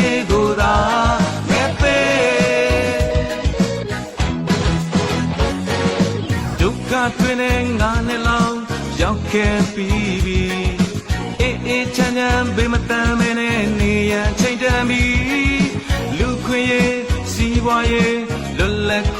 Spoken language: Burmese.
ရေးကိုသာငဲပေးဒုက္ခတွင်နဲ့ငါနဲ့လောင်ရောက်ခဲ့ပြီးပြီအေးအေးချမ်းချမ်းဘေးမတမ်းမနဲ့နေရန်ချိန်တန်ပြီလူခွင့်ရေးစီးပွားရေးလွတ်လပ်ခွင့်ရမည်တရား